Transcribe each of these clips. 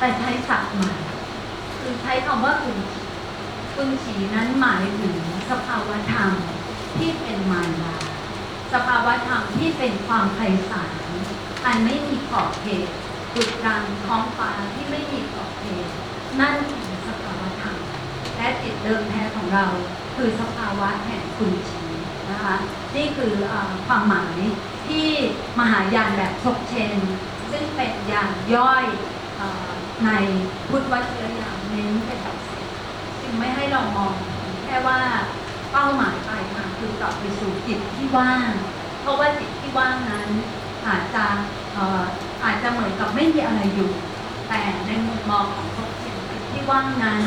แต่ใช้ศัพท์ใหม่คือใช้คำว่ากุนฉีกุนฉีนั้นหมายถึงสภาวธรรมที่เป็นมารยาสภาวธรรมที่เป็นความไพศาลอันไม่มีขอบเขตจุดกลางท้องฟ้าที่ไม่มีขอบเขตนั่นคือสภาวธรรมและจิตเดิมแท้ของเรา คือสภาวะแห่งคุณชีนะคะนี่คืออความหมายที่มหายานแบบซกเชน ซึ่งเป็นยานย่อย ในพุทธวจรยานเน้นเป็นหลักสูตรจึงไม่ให้เรามองแค่ว่าเป้าหมายปลายทางคือกลับไปสู่จิตที่ว่าง เพราะว่าจิตที่ว่างนั้นอาจจะอออาจจะเหมือนกับไม่มีอะไรอยู่ แต่ในมุมมองของซกจิตที่ว่างนั้น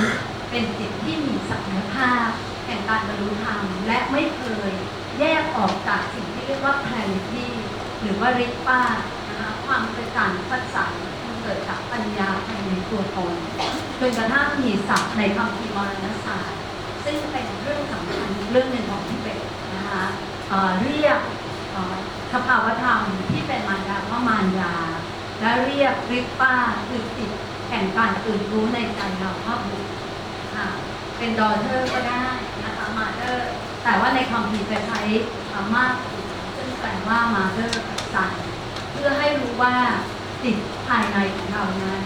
เป็นจิตที่มีศักยภาพแห่งการบรรลุธรรมและไม่เคยแยกออกจากสิ่งที่เรียกว่า clarity หรือว่าริปป้านะคะความกระจ่างชัดสมัน เกิดจากปัญญาภายในตัวตนจนกระทั่งมีศัพท์ในคำพีร์มรณศาสตร์ ซึ่งเป็นเรื่องสำคัญเรื่องหนึ่งของทิเบตนะคะเเรียกสภาวธรรมที่เป็นมารยาว่ามารยา และเรียกริปป้าคือจิตแห่งการตื่นรู้ในใจเราว่าบุญค่ะเป็นดอเทอร์ก็ได้นะคะมาเตอร์แต่ว่าในคำพีร์จะใช้คำมากซึ่งแปลว่ามาเตอร์กับสันเพื่อให้รู้ว่า จิตภายในของเรานั้น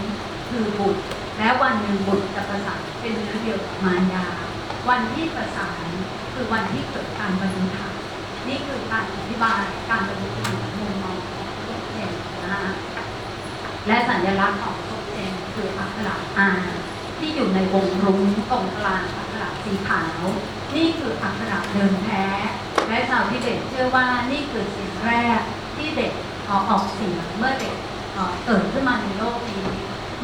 คือบุตร และวันหนึ่งบุตรจะประสานเป็นเนื้อเดียวกับมารยา วันที่ประสานคือวันที่เกิดการบรรลุธรรมนี่คือการอธิบายการบรรลุธรรมของมุมมองของโลกเองนะคะและสัญลักษณ์ของโซเจนคืออักขระอาที่อยู่ในวงรุ้งตรงกลางอักขระสีขาว นี่คืออักขระเดิมแท้ และชาวทิเบตเชื่อว่านี่คือสิ่งแรกที่เด็กเอ่อออกเสียงเมื่อเด็ก เกิดขึ้นมาในโลกนี้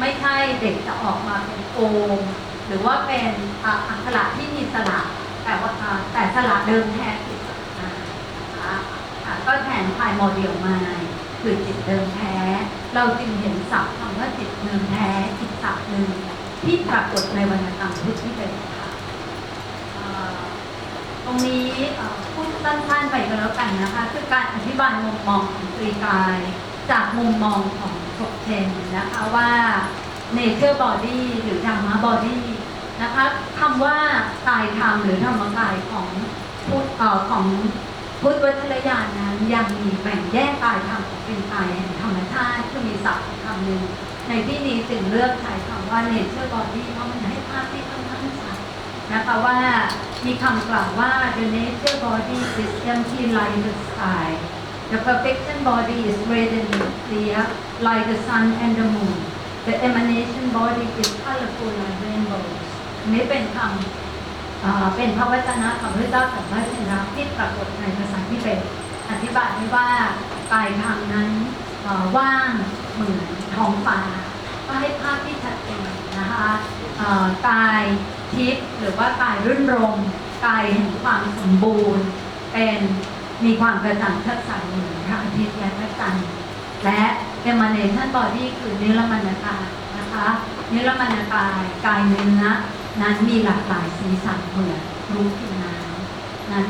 ไม่ใช่เด็กจะออกมาเป็นโอมหรือว่าเป็นอักขระที่มีสระแต่ว่าแต่สระเดิมแท้คือสระอานะคะก็แทนพายโมเดลมาคือจิตเดิมแท้ เราจึงเห็นศัพท์คำว่าจิตเดิมแท้อีกศัพท์หนึ่งที่ปรากฏในวรรณกรรมพุทธที่เป็นค่ะตรงนี้พูดสั้นๆไปก็แล้วกันนะคะ คือการอธิบายมุมมองของตรีกาย จากมุมมองของศกเชนนะคะว่า nature body หรือธรรมะ body นะคะคำว่ากายธรรมหรือธรรมกายของพุทธเอ่อของพุทธวัชรยานนั้นยังมีแบ่งแยกกายธรรมออกเป็นกายแห่งธรรมชาติคือมีศัพท์คำหนึ่งในที่นี้จึงเลือกใช้คำว่า nature body เพราะมันให้ภาพที่ค่อนข้างชัดนะคะว่ามีคำกล่าวว่า the nature body is empty like the sky the perfection body is radiant and clear like the sun and the moon the emanation body is colorful like rainbows นี้เป็นคำเป็นพระวจนะของพระเจ้าสัมมาสัมพุทธเจ้าที่ปรากฏในภาษาที่เป็นอธิบายไว้ว่ากายธรรมนั้นว่างเหมือนท้องฟ้าก็ให้ภาพที่ชัดเจนนะคะกายทิพย์หรือว่ากายรื่นรมกายแห่งความสมบูรณ์ เป็น มีความกระจ่างชัดใสเหมือนพระอาทิตย์และพระจันทร์และ emanation body คือนิรมรรณกายนะคะนิรมรรณกายกายเนื้อนั้นมีหลากหลายสีสันเหมือนรู้ผิวน้ำนั้น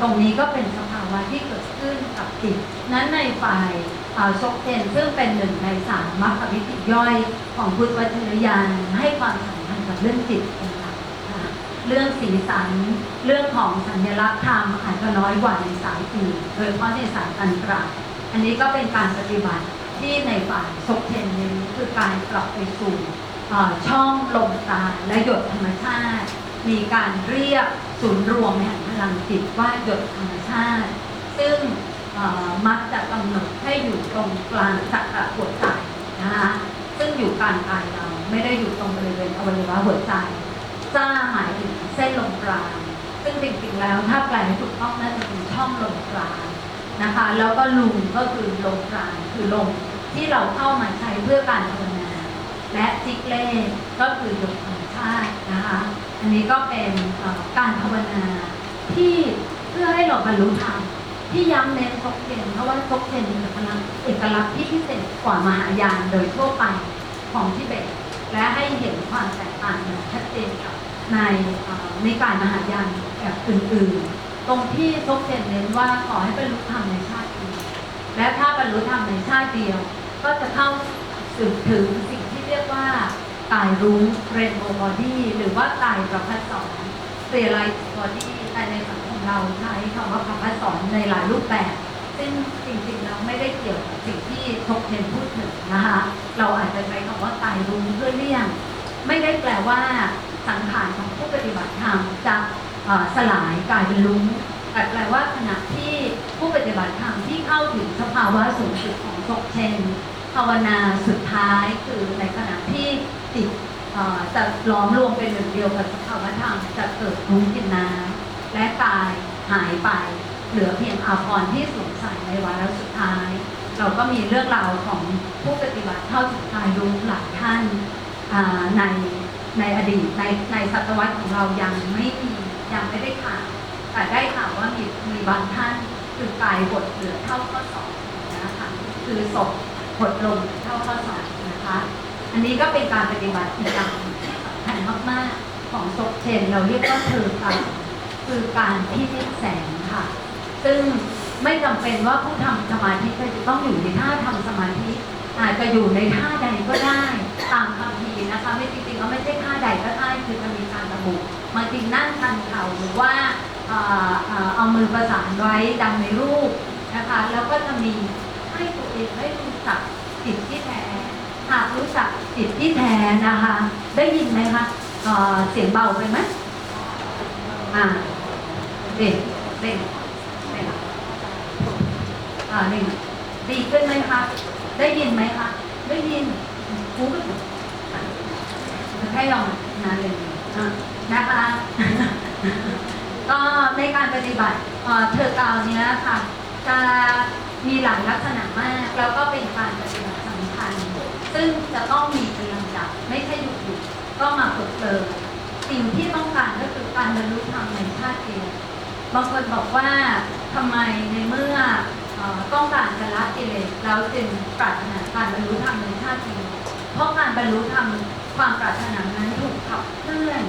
ตรงนี้ก็เป็นสภาวะที่เกิดขึ้นกับจิตนั้นในฝ่ายเอ่อชกเทนซึ่งเป็นหนึ่งในสามมรรควิธีย่อยของพุทธวัจรยานให้ความสำคัญกับเรื่องจิตเป็น เรื่องสีสัน เรื่องของสัญลักษณ์ธรรมอาจจะน้อยกว่าในสายอื่นโดยเฉพาะในสายตันตระอันนี้ก็เป็นการปฏิบัติที่ในฝ่ายชกเทนนี้คือการกลับไปสู่ช่องลมตาและหยดธรรมชาติ มีการเรียกศูนย์รวมแห่งพลังจิตว่าหยดธรรมชาติ ซึ่งมักจะกำหนดให้อยู่ตรงกลางจักระหัวใจนะคะซึ่งอยู่กลางกายเราไม่ได้อยู่ตรงบริเวณอวัยวะหัวใจ จ้าหมายถึงเส้นลมปราณซึ่งจริงๆแล้วถ้าแปลให้ถูกต้องน่าจะเป็นช่องลมปราณนะคะ แล้วก็ลุงก็คือลมปราณคือลมที่เราเข้ามาใช้เพื่อการภาวนาและจิกเล่ก็คือหยกธรรมชาตินะคะ อันนี้ก็เป็นการภาวนาที่เพื่อให้เราบรรลุธรรมที่ย้ำเน้นทกเทนเพราะว่าทกเทนมีพลังเอกลักษณ์ที่พิเศษกว่ามหายานโดยทั่วไปของทิเบต และให้เห็นความแตกต่างอย่างชัดเจนกับ ในในการมหายานแบบอื่นๆ ตรงที่ทกเทนเน้นว่าขอให้บรรลุธรรมในชาติเดียวและถ้าบรรลุธรรมในชาติเดียว ก็จะเข้าสื่อถึงสิ่งที่เรียกว่าตายรุ้งเรนโบว์บอดี้หรือว่ากายประพัดสอนเรียลไลท์บอดี้แต่ในสังคมเราใช้คำว่าประพัดสอนในหลายรูปแบบ ซึ่งจริงๆเราไม่ได้เกี่ยวกับสิ่งที่ทกเทนพูดถึงนะคะเราอาจจะใช้คำว่ากายรุ้งเพื่อเลี่ยง ไม่ได้แปลว่า สังขารของผู้ปฏิบัติธรรมจะสลายกลายเป็นลุ้งแต่แปลว่าขณะที่ผู้ปฏิบัติธรรมที่เข้าถึงสภาวะสูงสุดของทกเชนภาวนาสุดท้ายคือในขณะที่จิตจะล้อมรวมเป็นหนึ่งเดียวกับสภาวะธรรมจะเกิดรุ้งกินน้ำและกายหายไป เหลือเพียงอาภรณ์ที่สวมใส่ในวาระสุดท้าย เราก็มีเรื่องราวของผู้ปฏิบัติเข้าถึงกายรู้หลายท่านใน ในอดีตในในศตวรรษของเรายังไม่มียังไม่ได้ข่าวแต่ได้ข่าวว่ามีมีบางท่านคือกายบทเหลือเท่าข้อสอบนะคะคือศพหดลงเท่าข้อสอบนะคะ อันนี้ก็เป็นการปฏิบัติอีกอย่างที่สำคัญมากๆของศพเชนเราเรียกว่าเธอตาคือการพิจิตแสงค่ะ ซึ่งไม่จำเป็นว่าผู้ทำสมาธิจะต้องอยู่ในท่าทำสมาธิ อาจจะอยู่ในท่าใดก็ได้ตามคำพีร์นะคะ ไม่จริงๆก็ไม่ใช่ท่าใดก็ได้คือจะมีการระบุบางทีนั่งทันเข่าหรือว่าเอามือประสานไว้ดังในรูปนะคะ แล้วก็จะมีให้ตัวเองได้รู้จักจิตที่แท้ หากรู้จักจิตที่แท้นะคะ ได้ยินไหมคะเอ่อเสียงเบาไปไหมอ่าเด็กเด็กเด็กอ่าหนึ่งดีขึ้นไหมคะ ได้ยินไหมคะ ได้ยินกูก็ถูกให้ลองนานเลยอะนะคะ ก็ในการปฏิบัติเอ่อเธอกาวเนี้ยค่ะ จะมีหลายลักษณะมาก แล้วก็เป็นการปฏิบัติสำคัญ ซึ่งจะต้องมีเป็นลำดับไม่ใช่หยุดหยุดๆก็มาฝึกเลยสิ่งที่ต้องการก็คือการบรรลุธรรมในชาติเดียวบางคนบอกว่าทำไมในเมื่อเอ่อ ต้องการจะละกิเลสแล้วจึงปรารถนาการบรรลุธรรมในชาตินี้เพราะการบรรลุธรรมความปรารถนานั้นถูกขับเคลื่อน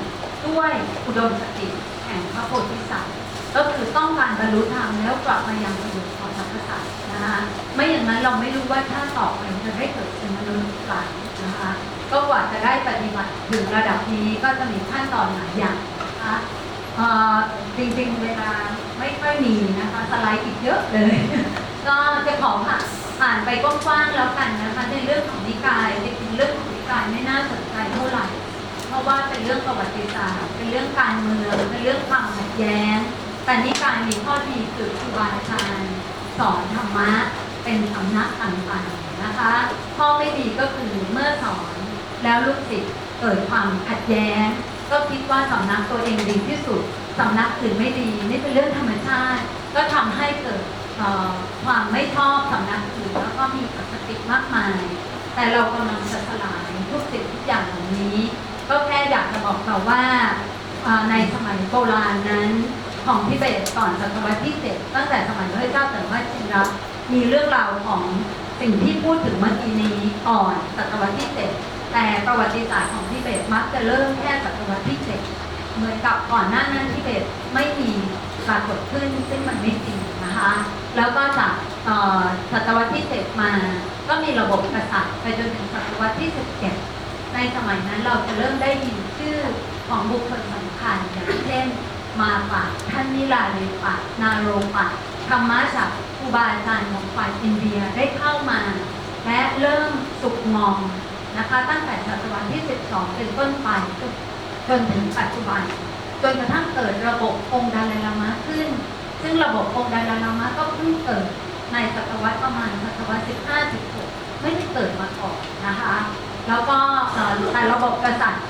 ด้วยอุดมคติแห่งพระโพธิสัตว์ก็คือต้องการบรรลุธรรมแล้วกลับมายังประโยชน์ของสรรพสัตว์นะคะไม่อย่างนั้นเราไม่รู้ว่าถ้าต่อไปจะได้เกิดเป็นมนุษย์หรือเปล่านะคะก็กว่าจะได้ปฏิบัติถึงระดับนี้ก็จะมีขั้นตอนหลายอย่างนะคะจริงๆเวลาไม่ค่อยมีนะคะสไลด์อีกเยอะเลย ก็จะขอผ่านผ่านไปกว้างๆแล้วกันนะคะในเรื่องของนิกายจริงๆเรื่องของนิกายไม่น่าสนใจเท่าไหร่ เพราะว่าเป็นเรื่องประวัติศาสตร์ เป็นเรื่องการเมือง เป็นเรื่องความขัดแย้ง แต่นิกายมีข้อดีคือครูบาอาจารย์สอนธรรมะเป็นสำนักต่างๆนะคะ ข้อไม่ดีก็คือเมื่อสอนแล้วลูกศิษย์เกิดความขัดแย้ง ก็คิดว่าสำนักตัวเองดีที่สุดสำนักอื่นไม่ดี นี่เป็นเรื่องธรรมชาติ ก็ทำให้เกิด ความไม่ชอบสำนักอื่นแล้วก็มีอคติมากมาย แต่เรากำลังจะสลายทุกสิ่งทุกอย่างเหล่านี้ ก็แค่อยากจะบอกเราว่าในสมัยโบราณนั้นของทิเบตก่อนศตวรรษที่เจ็ดตั้งแต่สมัยพระเจ้าแต่ว่าชินรัมีเรื่องราวของสิ่งที่พูดถึงเมื่อกี้นี้ก่อนศตวรรษที่เจ็ดแต่ประวัติศาสตร์ของทิเบตมักจะเริ่มแค่ศตวรรษที่เจ็ดเหมือนกับก่อนหน้านั้นทิเบตไม่มีปรากฏขึ้นซึ่งมันไม่จริงนะคะ แล้วก็จากศตวรรษที่เจ็ดมา ก็มีระบบกษัตริย์ไปจนถึงศตวรรษที่สิบเจ็ดในสมัยนั้นเราจะเริ่มได้ยินชื่อของบุคคลสำคัญอย่างเช่นมาปะท่านนิลาเลปะ นาโรปะธรรมะจากครูบาอาจารย์ของฝ่ายอินเดียได้เข้ามา และเริ่มสุกงอมนะคะตั้งแต่ศตวรรษที่ 12 เป็นต้นไปจนจนถึงปัจจุบัน จนกระทั่งเกิดระบบองค์ดาลายลามะขึ้น ซึ่งระบบองค์ดาลายลามะก็เพิ่งเกิดในศตวรรษประมาณศตวรรษ15-16 ไม่ได้เกิดมาก่อนนะคะ แล้วก็เอ่อแต่ระบบกษัตริย์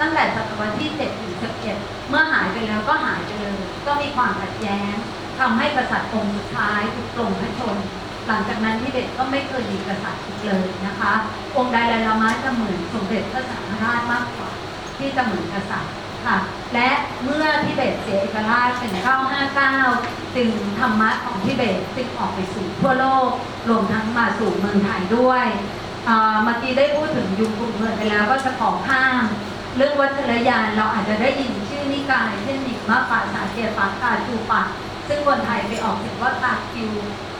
ตั้งแต่ศตวรรษที่7ถึง11เมื่อหายไปแล้วก็หายไปเลย ก็มีความขัดแย้งทำให้กษัตริย์องค์สุดท้ายถูกปลงพระชน หลังจากนั้นทิเบตก็ไม่เคยมีกษัตริย์อีกเลยนะคะ องค์ไดไลลามะจะเหมือนสมเด็จพระสังฆราชมากกว่า ที่จะเหมือนกษัตริย์ ค่ะ และเมื่อทิเบตเสียเอกราชเป็น959 จึงธรรมะของทิเบตจึงออกไปสู่ทั่วโลก รวมทั้งมาสู่เมืองไทยด้วยเมื่อกี้ได้พูดถึงยุคกรุงเมืองไปแล้วก็จะขอข้ามเรื่องวัชรยานเราอาจจะได้ยินชื่อนิกายเช่นนิมาปาสาเกปากาจูปะซึ่งคนไทยไปออกเสียงว่ากาคิว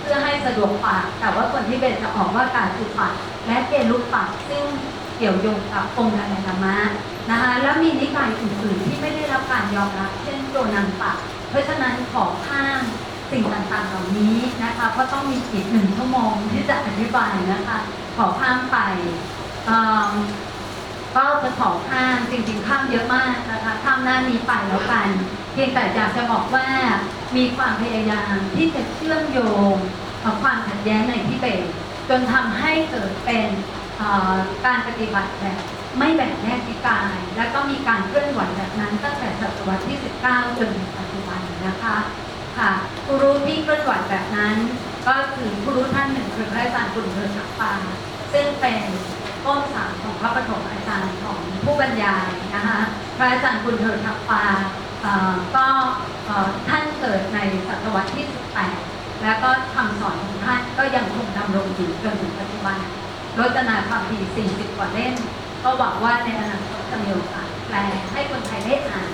เพื่อให้สะดวกปาก แต่ว่าคนที่เบตจะออกว่ากาจูปะและเกลุปะซึ่ง เกี่ยวโยงกับองค์ดาลายลามะนะคะแล้วมีนิกายอื่นๆที่ไม่ได้รับการยอมรับ เช่นโดนังปะเพราะฉะนั้นขอข้ามสิ่งต่างๆเหล่านี้นะคะเพราะต้องมีอีกหนึ่งชั่วโมงที่จะอธิบายนะคะ ขอข้ามไปก็จะขอข้ามจริงๆข้ามเยอะมากนะคะข้ามหน้านี้ไปแล้วกัน เพียงแต่อยากจะบอกว่ามีความพยายามที่จะเชื่อมโยงความขัดแย้งในทิเบตจนทำให้เกิดเป็น การปฏิบัติแบบไม่แบ่งแยกนิกาย แล้วก็มีการเคลื่อนไหวแบบนั้นตั้งแต่ศตวรรษที่ 19 จนถึงปัจจุบันนะคะค่ะผู้รู้ที่เคลื่อนไหวแบบนั้น ก็คือผู้รู้ท่านหนึ่งคือพระอาจารย์กุลเทศักปาซึ่งเป็นต้นสายของพระปฐมอาจารย์ของผู้บรรยายนะคะพระอาจารย์กุลเทศักปาก็ท่านเกิดในศตวรรษที่ 18 แล้วก็คำสอนของท่านก็ยังคงดำรงอยู่จนถึงปัจจุบัน รจนาความดี40กว่าเล่มก็หวังว่าในอนาคตจะมีโอกาสแปลให้คนไทยได้อ่าน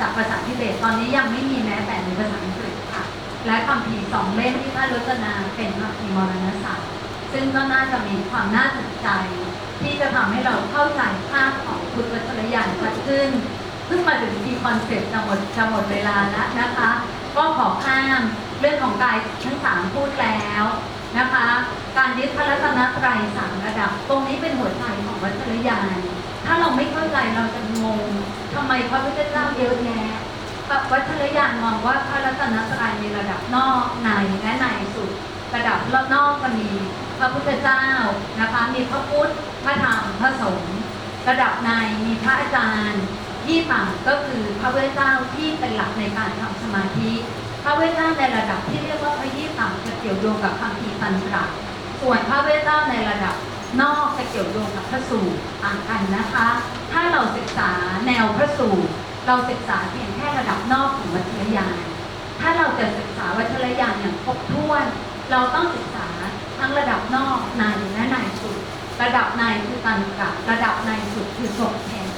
จากภาษาทิเบตตอนนี้ยังไม่มีแม้แต่ในภาษาอังกฤษค่ะ และคำพีร์สองเล่มที่ท่านรจนาเป็นคำพีร์มรณศาสตร์ซึ่งก็น่าจะมีความน่าสนใจ ที่จะทำให้เราเข้าใจภาพของพุทธวจรยานชัดขึ้นเพิ่งมาถึงทีคอนเซ็ปต์จะหมดจะหมดเวลาแล้วนะคะ ก็ขอข้ามเรื่องของกายทั้งสามพูดแล้ว นะคะ การยึดพระรัตนตรัยสามระดับ ตรงนี้เป็นหัวใจของวัจรยานถ้าเราไม่เข้าใจเราจะงงทำไมพระพุทธเจ้าเยอะแยะแบบวัชรยานมองว่าพระรัตนตรัยมีระดับนอกในและในสุด ระดับรอบนอกก็มีพระพุทธเจ้านะคะ มีพระพุทธพระธรรมพระสงฆ์ระดับในมีพระอาจารย์ที่ต่ำก็คือพระพุทธเจ้าที่เป็นหลักในการทำสมาธิ พระพุทธเจ้าในระดับที่เรียกว่าพระยี่ต่ำจะเกี่ยวโยงกับคำพีตันตระส่วนพระพุทธเจ้าในระดับนอกจะเกี่ยวโยงกับพระสูตรต่างกันนะคะ ถ้าเราศึกษาแนวพระสูตรเราศึกษาเพียงแค่ระดับนอกของวัชรยาน ถ้าเราจะศึกษาวัชรยานอย่างครบถ้วน เราต้องศึกษาทั้งระดับนอกในและในสุด ระดับในคือตันตระระดับในสุดคือสมแทน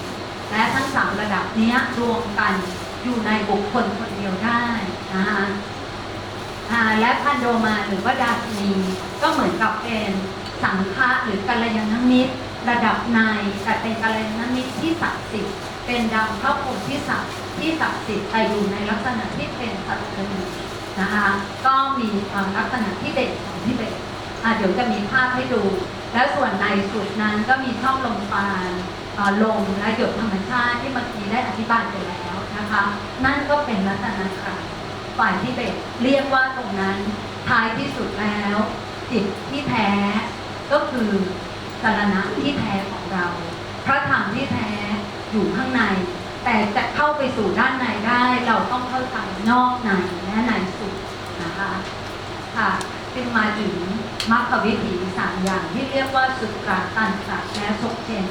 และทั้งสามระดับนี้รวมกันอยู่ในบุคคลคนเดียวได้ นะคะและพันโดมาหรือว่าดาสีก็เหมือนกับเป็นสังฆะหรือกัลยาณมิตร ระดับในแต่เป็นกัลยาณมิตรที่ศักดิ์สิทธิ์เป็นดาวพระพรหมที่ศักดิ์ที่ศักดิ์สิทธิ์แต่อยู่ในลักษณะที่เป็นสัตว์นะคะก็มีความลักษณะที่เด่นของที่เด่นเดี๋ยวจะมีภาพให้ดู และส่วนในสุดนั้นก็มีช่องลมปานลมและหยดธรรมชาติที่เมื่อกี้ได้อธิบายไปแล้วนะคะ นั่นก็เป็นลักษณะครับ ฝ่ายที่เบตเรียกว่าตรงนั้นท้ายที่สุดแล้วจิตที่แท้ก็คือสารณะที่แท้ของเรา พระธรรมที่แท้อยู่ข้างใน แต่จะเข้าไปสู่ด้านในได้ เราต้องเข้าใจนอกในและในสุดนะคะค่ะจึงมาถึงมรรควิถีสามอย่างที่เรียกว่าสุตราตันตระและสกเชน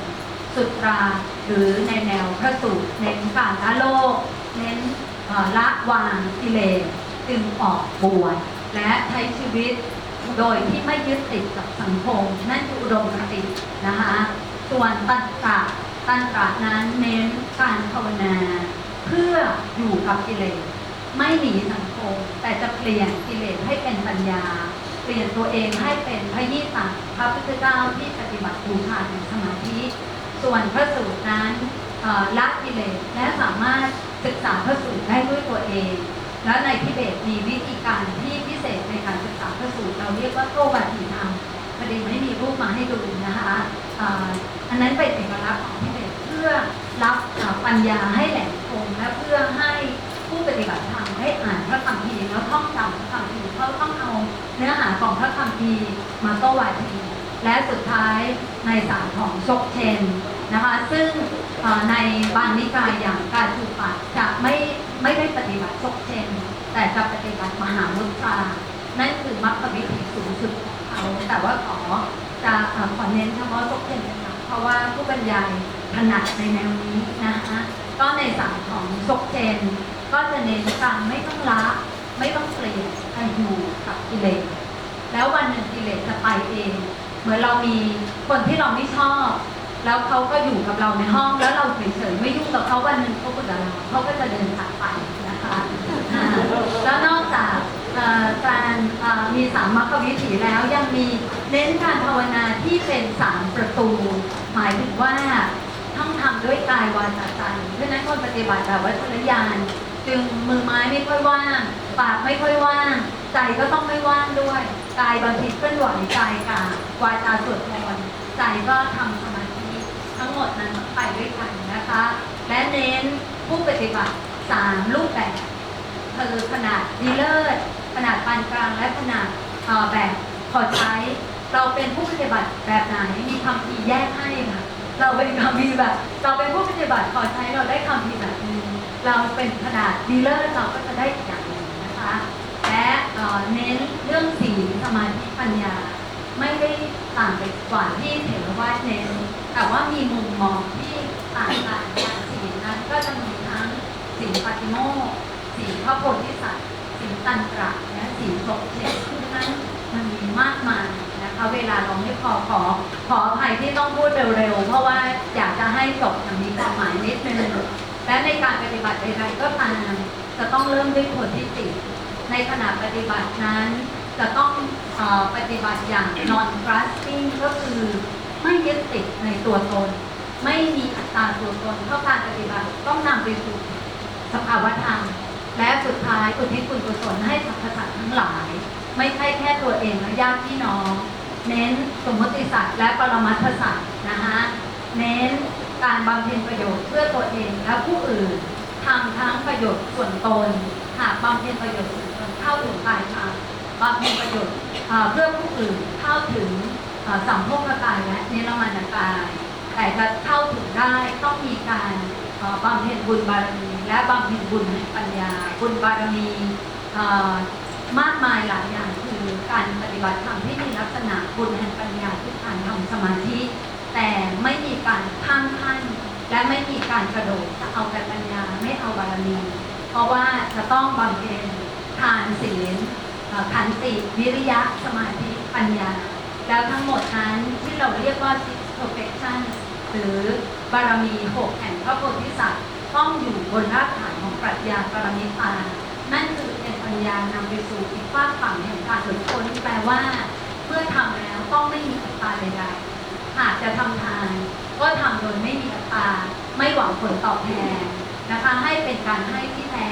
สุตราหรือในแนวพระสูตรเน้นการละโลก เน้น ละวางกิเลสจึงออกบวชและใช้ชีวิตโดยที่ไม่ยึดติดกับสังคม นั่นคืออุดมคตินะคะส่วนตันตระตันตระนั้นเน้นการภาวนา เพื่ออยู่กับกิเลสไม่หนีสังคม แต่จะเปลี่ยนกิเลสให้เป็นปัญญา เปลี่ยนตัวเองให้เป็นพระยี่ตังพระพุทธเจ้าที่ปฏิบัติบูชาในสมาธิ ส่วนพระสูตรนั้นละกิเลสและสามารถ ศึกษาพระสูตรได้ด้วยตัวเอง และในทิเบตมีวิธีการที่พิเศษในการศึกษาพระสูตรเราเรียกว่าโตวัติธรรมพอดีไม่มีรูปมาให้ดูนะคะอันนั้นเป็นเอกลักษณ์ของทิเบตเพื่อรับปัญญาให้แหลมคมและเพื่อให้ผู้ปฏิบัติธรรมได้อ่านพระคัมภีร์แล้วท่องจำพระคัมภีร์เขาต้องเอาเนื้อหาของพระคัมภีร์มาโตวาทีและสุดท้ายในสายของชกเชนนะคะ ซึ่ง ในบางนิกายอย่างการถูกปัจะไม่ไม่ได้ปฏิบัติชกเชนแต่จะปฏิบัติมหามุตรานั่นคือมรรควิธีสูงสุดของเขาแต่ว่าขอจะขอเน้นเฉพาะชกเชนนหลักเพราะว่าผู้บรรยายถนัดในแนวนี้นะคะก็ในสายของชกเชนก็จะเน้นการไม่ต้องละไม่ต้องเปลี่ยนแต่อยู่กับกิเลสแล้ววันหนึ่งกิเลสจะไปเอง เหมือนเรามีคนที่เราไม่ชอบ แล้วเขาก็อยู่กับเราในห้องแล้วเราเฉยๆไม่ยุ่งกับเขาวันหนึ่งเขาก็จะเราเขาก็จะเดินจากไปนะคะแล้วนอกจากการมีสามมรรควิถีแล้วยังมีเน้นการภาวนาที่เป็นสามประตู หมายถึงว่าต้องทำด้วยกายวาจาใจเพราะนั้นคนปฏิบัติแบบวัชรยานจึงมือไม้ไม่ค่อยว่าง ปากไม่ค่อยว่าง ใจก็ต้องไม่ว่างด้วย กายบางทีเคลื่อนไหวกายกายวาจาสวดมนต์ใจก็ทำส ทั้งหมดนั้นไปด้วยกันนะคะ และเน้นผู้ปฏิบัติสามรูปแบบคือขนาดดีเลิศขนาดปานกลางและขนาดแบบพอใช้ เราเป็นผู้ปฏิบัติแบบไหนมีคำพีแยกให้ค่ะเราเป็นคำพีแบบ เราเป็นผู้ปฏิบัติพอใช้เราได้คำพีแบบนึงเราเป็นขนาดดีเลิศเราก็จะได้อีกอย่างหนึ่งนะคะ และเน้นเรื่องศีสมาธิปัญญา ไม่ได้ต่างไปกว่าที่เถรวาทเน้นแต่ว่ามีมุมมองที่ต่างกันอย่างศีลนั้นก็จะมีทั้งศีลปฏิโมกข์ศีลพระโพธิสัตว์ศีลตันตระและศีลสกเฉดเพราะฉะนั้นมันมีมากมายนะคะเวลาเราไม่พอขอขออภัยที่ต้องพูดเร็วๆเพราะว่าอยากจะให้จบอย่างมีความหมายนิดนึงและในการปฏิบัติใดๆก็ตามจะต้องเริ่มด้วยคนที่ติในขณะปฏิบัตินั้น จะต้องอปฏิบัติอย่าง non grasping ก็คือไม่ยึดติดในตัวตน ไม่มีอัตตาตัวตนเพราะการปฏิบัติต้องนำไปสู่สภาวธรรมและสุดท้ายอุทิศบุญกุศลให้สรรพสัตว์ทั้งหลาย ไม่ใช่แค่ตัวเองและญาติพี่น้อง เน้นสมมติศาสตร์และปรมัตถศาสตร์นะคะเน้นการบำเพ็ญประโยชน์เพื่อตัวเองและผู้อื่นทำทั้งประโยชน์ส่วนตน หากบำเพ็ญประโยชน์ส่วนตนเข้าถึงปลายทาง บำเพ็ญประโยชน์เพื่อผู้อื่นเข้าถึงสัมโภคกายและนิรมานกายแต่จะเข้าถึงได้ต้องมีการบำเพ็ญบุญบารมีและบำเพ็ญบุญปัญญา บุญบารมีมากมายหลายอย่างคือการปฏิบัติธรรมที่มีลักษณะบุญแห่งปัญญาคือการทำสมาธิ แต่ไม่มีการข้ามขั้น และไม่มีการกระโดดจะเอาแต่ปัญญาไม่เอาบารมี เพราะว่าจะต้องบำเพ็ญทานศีล ขันติวิริยะสมาธิปัญญา แล้วทั้งหมดนั้นที่เราเรียกว่า six perfection หรือบารมีหกแห่งพระโพธิสัตว์ต้องอยู่บนรากฐานของปรัชญาปรมิตานั่นคือเป็นปัญญานำไปสู่อีกฝากฝั่งแห่งการหลุดพ้นแปลว่า เมื่อทำแล้วต้องไม่มีอัตตาใดๆหากจะทำทานก็ทำโดยไม่มีอัตตาไม่หวังผลตอบแทนนะคะ ให้เป็นการให้ที่แท้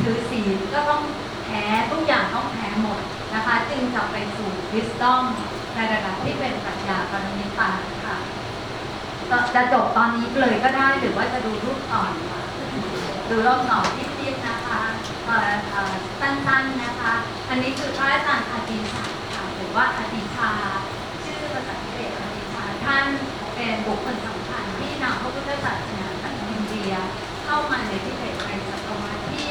ถือศีลก็ต้องแท้ทุกอย่างต้องแท้ หมดนะคะ จึงจะไปสู่ wisdom ในระดับที่เป็นปรัชญาปรมิตาค่ะจะจบตอนนี้เลยก็ได้หรือว่าจะดูรูปก่อนค่ะดูรอบหนอพิบๆนะคะสั้นๆนะคะ อันนี้คือพระอาจารย์อาติชาค่ะหรือว่าอาติชา ชื่อภาษาทิเบตอาติชาท่านเป็นบุคคลสำคัญที่นำพระพุทธศาสนาจากอินเดียเข้ามาในทิเบตในศตวรรษที่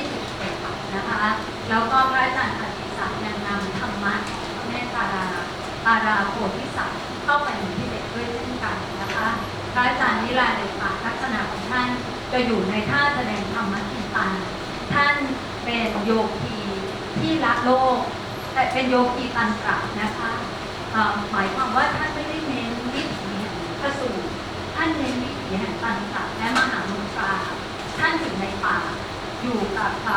11นะคะ แล้วก็พระอาจารย์ มะของพระแม่ตาราตาราโพธิสัตว์เข้าไปในทิเบตด้วยเช่นกันนะคะพระอาจารย์นิรันดร์เดชป่าลักษณะของท่านจะอยู่ในท่าแสดงธรรมะกินตาท่านเป็นโยคีที่ละโลก แต่เป็นโยคีตันตระนะคะหมายความว่าท่านไม่ได้เน้นวิถีแห่งพระสูตรท่านเน้นวิถีแห่งตันตระและมหามุตราท่านอยู่ในป่าอยู่กับอ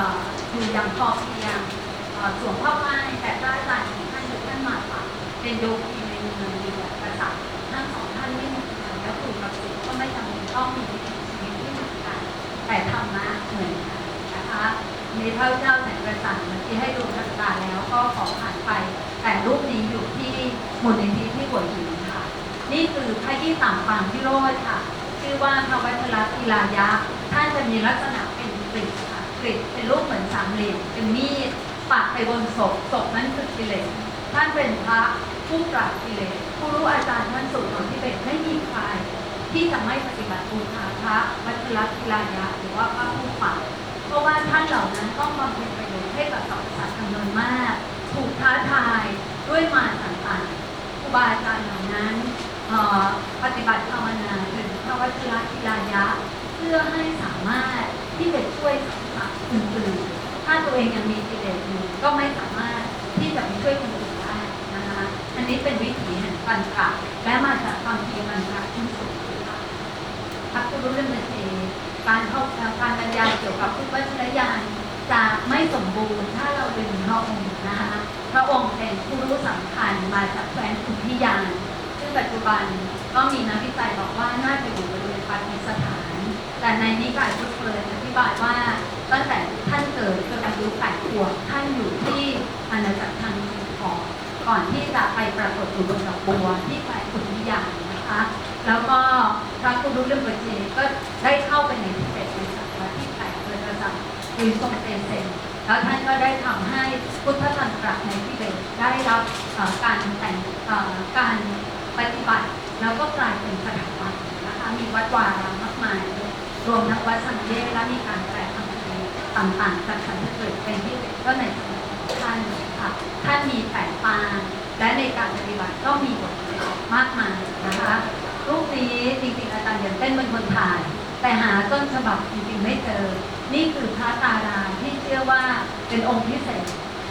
อยู่อย่างพอเพียง สวมผ้าไม้แต่พระอาจารย์ของท่านคือท่านมาป่าเป็นโยคีในเมืองเดียวกษัตริย์ทั้งสองท่านไม่เหมือนกันแล้วครูกับศิษย์ก็ไม่จำเป็นต้องมีวิถีชีวิตที่เหมือนกันแต่ธรรมะเหมือนกันนะคะมีพระเจ้าแสงกระจ่างเมื่อกี้ให้ดูรัชกาลแล้วก็ขอผ่านไป แต่รูปนี้อยู่ที่มูลนิธิที่หัวหินค่ะ นี่คือพระยี่ต่างปางพิโรธค่ะ ชื่อว่าพระวัชรศิลายะท่านจะมีลักษณะเป็นกริดค่ะกริดเป็นรูปเหมือนสามเหลี่ยมเป็นมีด ปักไปบนศพศพนั้นคือกิเลสท่านเป็นพระผู้ปราบกิเลสผู้รู้อาจารย์ท่านสุดของที่เบตไม่มีใคร ที่จะไม่ปฏิบัติบูชาพระวัชรศิลายะหรือว่าพระผู้ปราบเพราะว่าท่านเหล่านั้นต้องบำเพ็ญประโยชน์ให้กับสรรพสัตว์จำนวนมาก ถูกท้าทายด้วยมารต่างๆครูบาอาจารย์เหล่านั้นปฏิบัติภาวนาถึงพระวชิรกิลายะ เพื่อให้สามารถที่จะช่วยสังขารอื่นๆ ถ้าตัวเองยังมีกิเลสอยู่ก็ไม่สามารถที่จะไปช่วยคนอื่นได้นะคะอันนี้เป็นวิถีแห่งปัญญาและมาจากความเพียรมันค่ะที่สุดค่ะพักรู้เรื่องเนเการเข้าการบรรยายเกี่ยวกับพุทธวจรยานจะไม่สมบูรณ์ถ้าเราลืมพระองค์นะคะพระองค์เป็นผู้รู้สำคัญมาจากแคว้นอุทิยานซึ่งปัจจุบันก็มีนักวิจัยบอกว่าน่าจะอยู่บริเวณปากีสถาน แต่ในนิกายพุทธเลยอธิบายว่า ตั้งแต่ท่านเกิดจนอายุแปดขวบท่านอยู่ที่อาณาจักรทางจีนก่อนก่อนที่จะไปปรากฏอยู่บนดอกบัวที่แคว้นอุทิยานนะคะ แล้วก็พระกุรุเรื่องปเจก็ได้เข้าไปในทิเบตในศตวรรษที่แปดโดยกษัตริย์อุยซงเตเซนแล้วท่านก็ได้ทำให้พุทธตันตระในทิเบตได้รับการแต่งการปฏิบัติ แล้วก็กลายเป็นสถาบันนะคะมีวัดวารามมากมาย รวมทั้งวัดสังเยและมีการ ต่างๆจากสันสกฤตเป็นที่ก็ในท่านค่ะท่านมีแปดปางและในการปฏิบัติก็มีบทเรมากมายนะคะรูปนี้จริงๆอาจารย์เดียนเต้นเป็นคนถ่าย แต่หาต้นฉบับจริงๆไม่เจอ นี่คือพระตาดาที่เชื่อว่าเป็นองค์พิเศษ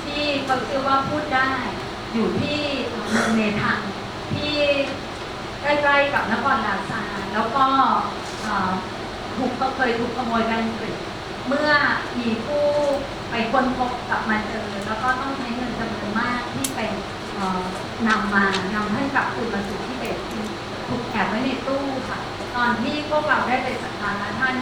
ที่เขาเชื่อว่าพูดได้อยู่ที่เมืองเนทังที่ใกล้ๆกับนครลาซาแล้วก็ถูกเขาเคยถูกขโมยไปอังกฤษ เมื่อมีผู้ไปค้นพบกลับมาเจอ แล้วก็ต้องใช้เงินจำนวนมากที่ไปเอ่อนำมานำท่านกลับคืนมาสู่ที่เบตถูกแอบไว้ในตู้ค่ะ ตอนที่พวกเราได้ไปสักการะท่าน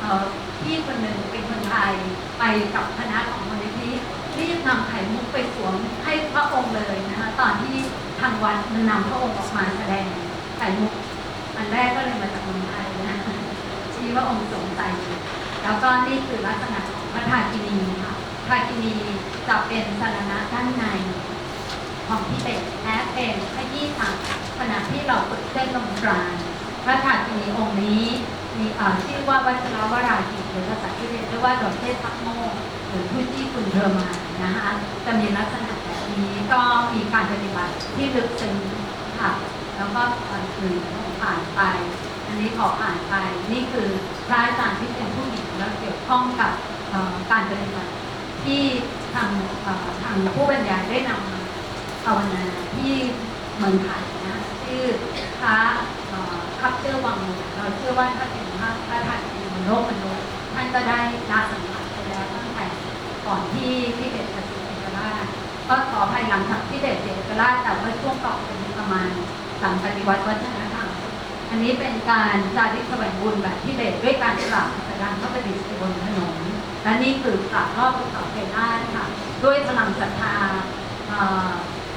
เอ่อพี่คนหนึ่งเป็นคนไทยไปกับคณะของมูลนิธิรีบนำไข่มุกไปสวมให้พระองค์เลยนะคะตอนที่ทางวัดนำพระองค์ออกมาแสดงไข่มุกอันแรกก็เลยมาจากเมืองไทยนะที่พระองค์สงสัย แล้วก็นี่คือลักษณะของพระทากินีค่ะทากินีจะเป็นสารณะด้านใน ของที่เป็นแอดเป็นขยี้สังขณะที่เราฝึกเส้นลมปราณพระธาตุกินีองค์นี้มีอ่ชื่อว่าวัชรวรากิหรือภาษาที่เรียกว่าดอกเทศพักโมหรือผู้ที่คุณเธอมานะคะจะมีลักษณะแบบนี้ก็มีการปฏิบัติที่ลึกซึ้งค่ะแล้วก็ตอนคืนผ่านไป อันนี้ขอผ่านไป นี่คือพระอาจารย์ที่เป็นผู้หญิง แล้วเกี่ยวข้องกับการปฏิบัติที่ทางทางผู้บรรยายได้นำมาภาวนาที่เมืองไทยนะชื่อพระคับเชื่อวังเราเชื่อว่าถ้าเป็นพระพระธาตุในบนโลกมนุษย์ท่านก็ได้ลาสังขารไปแล้วตั้งแต่ก่อนที่ที่เด็ดจะเสียเอกราชก็ขอภายหลังจากที่เด็ดเสียเอกราชแต่ว่าช่วงต่อเป็นประมาณหลังปฏิวัติวัฒนธรรมอันนี้เป็นการจาริกแสวงบุญแบบที่เด็ดด้วยการกราบ พระดานพระประดิษฐ์บนถนนและนี่คือกราบรอบภูเขาเพลาค่ะด้วยพลังศรัทธา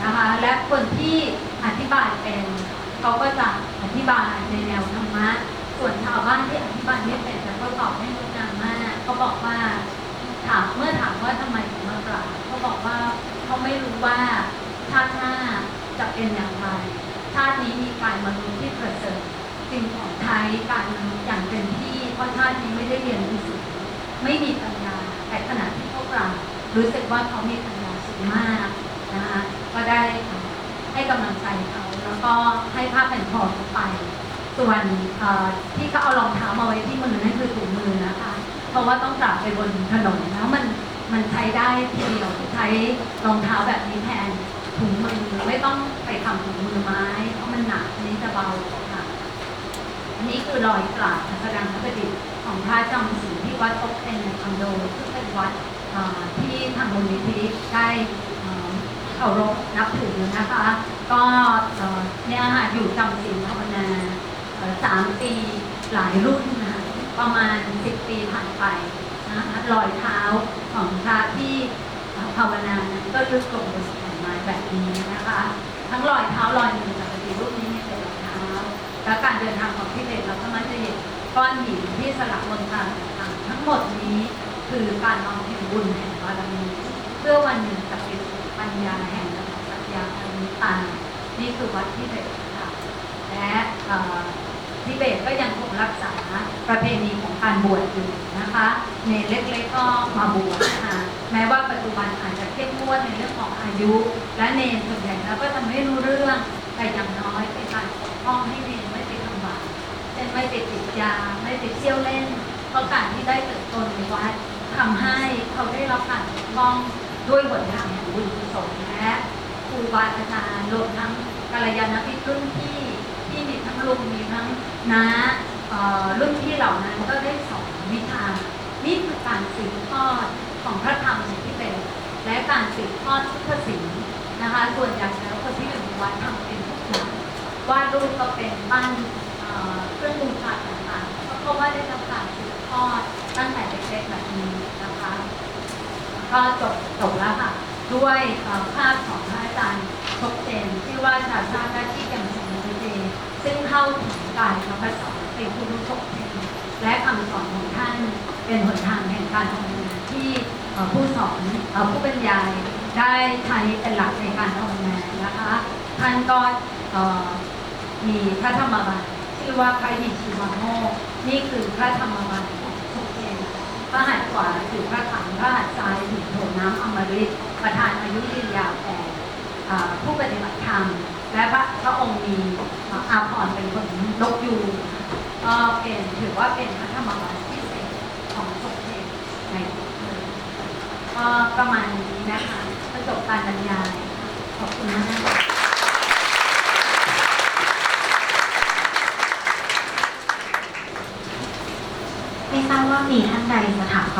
นะคะและคนที่อธิบายเป็นเขาก็จะอธิบายในแนวธรรมะส่วนชาวบ้านที่อธิบายไม่เป็นแต่เขาตอบได้งดงามมากเขาบอกว่าถามเมื่อถามว่าทำไมถึงมากราบเขาบอกว่าเขาไม่รู้ว่าชาติหน้าจะเป็นอย่างไรชาตินี้มีการมนุษย์ที่ประเสริฐจึงของใช้การมนุษย์อย่างเต็มที่ เพราะชาตินี้ไม่ได้เรียนหนังสือไม่มีปัญญาแต่ขณะที่พวกเรารู้สึกว่าเขามีปัญญาสูงมากนะคะก็ได้ให้กำลังใจเขาแล้วก็ให้ผ้าแผ่นคอเขาไป ส่วนที่เขาเอารองเท้ามาไว้ที่มือนั่นคือถุงมือนะคะ เพราะว่าต้องกลับไปบนถนนแล้วมันมันใช้ได้ทีเดียวใช้รองเท้าแบบนี้แทนถุงมือไม่ต้องไปทำถุงมือไม้เพราะมันหนักนี้จะเบา นี้คือรอยกราบพระประดังพระประดิษฐ์ของพระจำศีที่วัดตกเป็นคอนโดซึ่งเป็นวัดที่ทางมูลนิธิได้เคารพนับถือนะคะ ก็เนี่ยค่ะอยู่จำศีลภาวนาสามปีหลายรุ่นนะคะประมาณสิบปีผ่านไปนะคะรอยเท้าของพระที่ภาวนานั้นก็ลึกลงบนแผ่นไม้แบบนี้นะคะ ทั้งรอยเท้ารอยมือจากปฏิรูปนี้ และการเดินทางของพิเรนเราก็มักจะเห็นก้อนหินที่สลักบนทางต่างๆทั้งหมดนี้คือการบำเพ็ญบุญแห่งบารมีเพื่อวันหนึ่งจะเป็นปัญญาแห่งสัจญาอนิตานี่คือวัดทิเบตค่ะและเอ่อทิเบตก็ยังคงรักษาประเพณีของการบวชอยู่นะคะเนรเล็กๆก็มาบวชนะคะแม้ว่าปัจจุบันอาจจะเข้มงวดในเรื่องของอายุ และเนรส่วนใหญ่แล้วก็จะไม่รู้เรื่อง ไปเที่ยวเล่น เพราะการที่ได้เติบโตในวัดทำให้เขาได้รับการปกป้องด้วยบททางแห่งบุญกุศลและครูบาอาจารย์รวมทั้งกัลยาณมิตรรุ่นพี่ที่มีทั้งลุงมีทั้งน้ารุ่นพี่เหล่านั้นก็ได้สอนวิชานี่คือการสืบทอดของพระธรรมอย่งที่เป็น และการสืบทอดพุทธศิลป์นะคะส่วนใหญ่แล้วคนที่อยู่ในวัดทำเป็นทุกอย่างวาดรูปก็เป็นปั้นเครื่องมือกา รางๆเพราะว่าได้รับการสืบทอดตั้งแต่เด็กๆแบบนี้นะคะ ก็จบจบแล้วค่ะ ด้วยภาพของพระอาจารย์ชกเจนที่ว่าชาชาติหน้าที่แก่มสมบูรณ์ซึ่งเข้าถึงการะประสอนเป็นผู้รู้ชกเจนและคำสอนของท่านเป็นหนทางแห่งการทำงานที่ผู้สอนผู้บรรยายได้ใช้เป็นหลักในการทำงานนะคะ ท่านก็มีพระธรรมบัญ ชื่อว่าพระหิชิวาโมนี่คือพระธรรมบัญของชกเจนพระหัตถ์ขวาถือพระขันพระหัตถ์ซ้ายถือโถน้ำอมฤตประทานอายุยืนยาวแก่ผู้ปฏิบัติธรรม และพระพระองค์มีอาภรณ์เป็นคนนกยูงก็เป็นถือว่าเป็นพระธรรมบัญพิเศษของสมเด็จในก็ประมาณนี้นะคะประจบการบรรยายขอบคุณมากนะคะ ไม่ทราบว่ามีท่านใดมาถาม